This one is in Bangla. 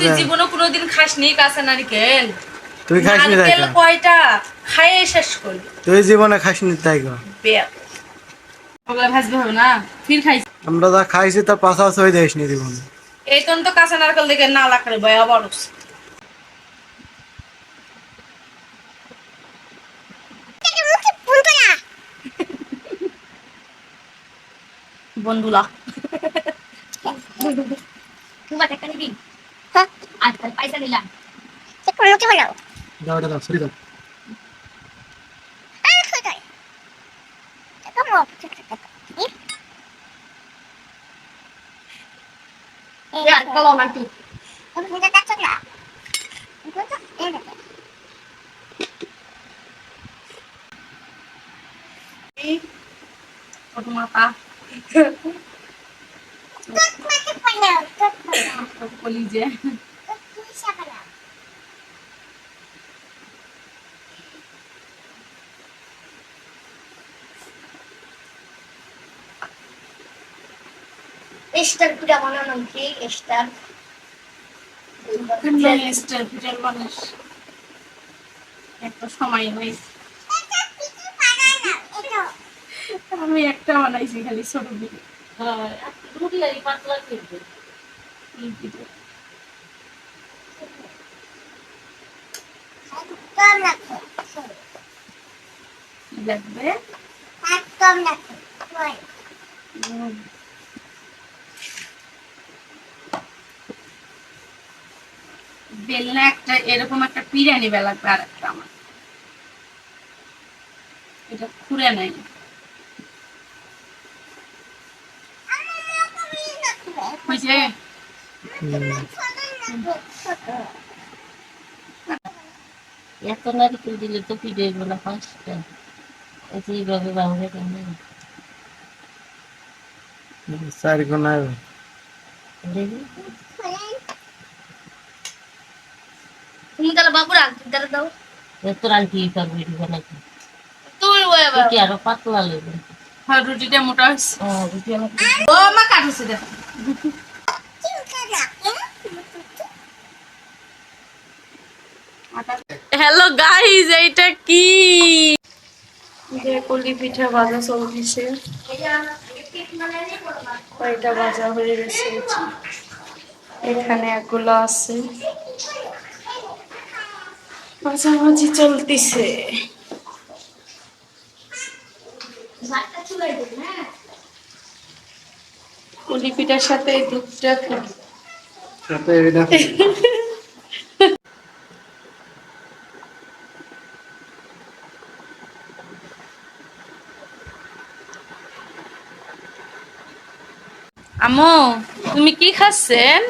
তুই জীবনে কোনোদিন খাসনি কাঁচা নারকেল। তুই খাস নি তাই নারকেল কয়টা? খাইয়ে শেষ করলি তুই জীবনে খাস নি তাই ওগুলা হবে না? ফির খাইছি। আমরা যা খাইছি তার পাশা হয়ে জীবনে। এই তখন তো কাঁচা নারকেল দেখে না লাকড়ে বয়া বড় বন্ধুলা। তোমার একটা নিবি আজকাল আচ্ছা, পয়সা নিলাম দাও এটা দাও সরি দাও আর কলম আন্টি ছোট মাথা বলি যে স্টার পুরা বানানো কি? স্টার স্টার পিটার মানুষ। একটা সময় নেই। আমি একটা বানাইছি খালি ছোট দিকে লাগবে? বেলনা একটা এরকম একটা পিড়ে নিবে লাগবে আর একটা আমার। এটা খুঁড়ে নাই। বুঝছে এত নারিকেল দিলে তো পিঠে এগুলো পাঁচটা এতে এইভাবে ভাঙবে কেন চার কোনায় দেখি তুমি তাহলে বাবুর আগে তাহলে দাও এত আন্টি পারবে এটি বানাইতে তুমি বয়ে রুটি আরও পাতলা লাগবে হ্যাঁ রুটিটা মোটা হয়েছে হ্যাঁ রুটি আমার ও মা কাটছে দেখো হ্যালো গাইজ এইটা কি? কলি পিঠা ভাজা চলতেছে কয়টা ভাজা হয়ে গেছে? এখানে একগুলো আছে। মাঝামাঝি চলতেছে। কলি পিঠার সাথে দুধটা সাথে এটা আমো তুমি কি খাচ্ছেন?